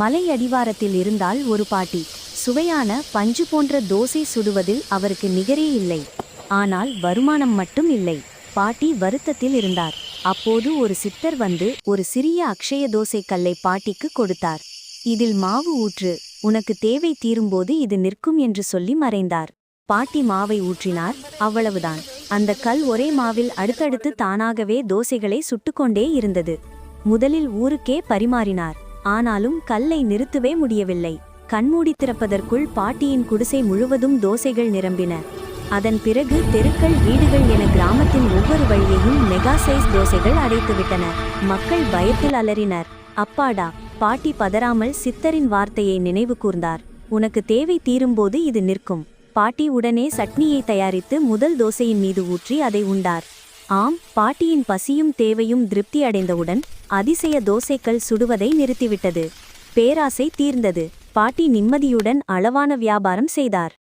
மலை அடிவாரத்தில் இருந்தால் ஒரு பாட்டி. சுவையான பஞ்சு போன்ற தோசை சுடுவதில் அவருக்கு நிகரே இல்லை. ஆனால் வருமானம் மட்டும் இல்லை. பாட்டி வருத்தத்தில் இருந்தார். அப்போது ஒரு சித்தர் வந்து ஒரு சிறிய அக்ஷய தோசை கல்லை பாட்டிக்கு கொடுத்தார். இதில் மாவு ஊற்று உனக்கு தேவை தீரும்போது இது நிற்கும் என்று சொல்லி மறைந்தார். பாட்டி மாவை ஊற்றினார். அவ்வளவுதான். அந்த கல் ஒரே மாவில் அடுத்தடுத்து தானாகவே தோசைகளை சுட்டுக்கொண்டே இருந்தது. முதலில் ஊருக்கே பரிமாறினார். ஆனாலும் கல்லை நிறுத்தவே முடியவில்லை. கண்மூடி திறப்பதற்குள் பாட்டியின் குடிசை முழுவதும் தோசைகள் நிரம்பின. அதன் பிறகு தெருக்கள் வீடுகள் என கிராமத்தின் ஒவ்வொரு வழியையும் மெகா சைஸ் தோசைகள் அடைத்துவிட்டன. மக்கள் பயத்தில் அலறினர். அப்பாடா! பாட்டி பதறாமல் சித்தரின் வார்த்தையை நினைவு கூர்ந்தார். உனக்கு தேவை தீரும்போது இது நிற்கும். பாட்டி உடனே சட்னியை தயாரித்து முதல் தோசையின் மீது ஊற்றி அதை உண்டார். ஆம் பாட்டியின் பசியும் தேவையும் திருப்தி அடைந்தவுடன் அதிசய தோசைக்கள் சுடுவதை நிறுத்திவிட்டது. பேராசை தீர்ந்தது. பாட்டி நிம்மதியுடன் அளவான வியாபாரம் செய்தார்.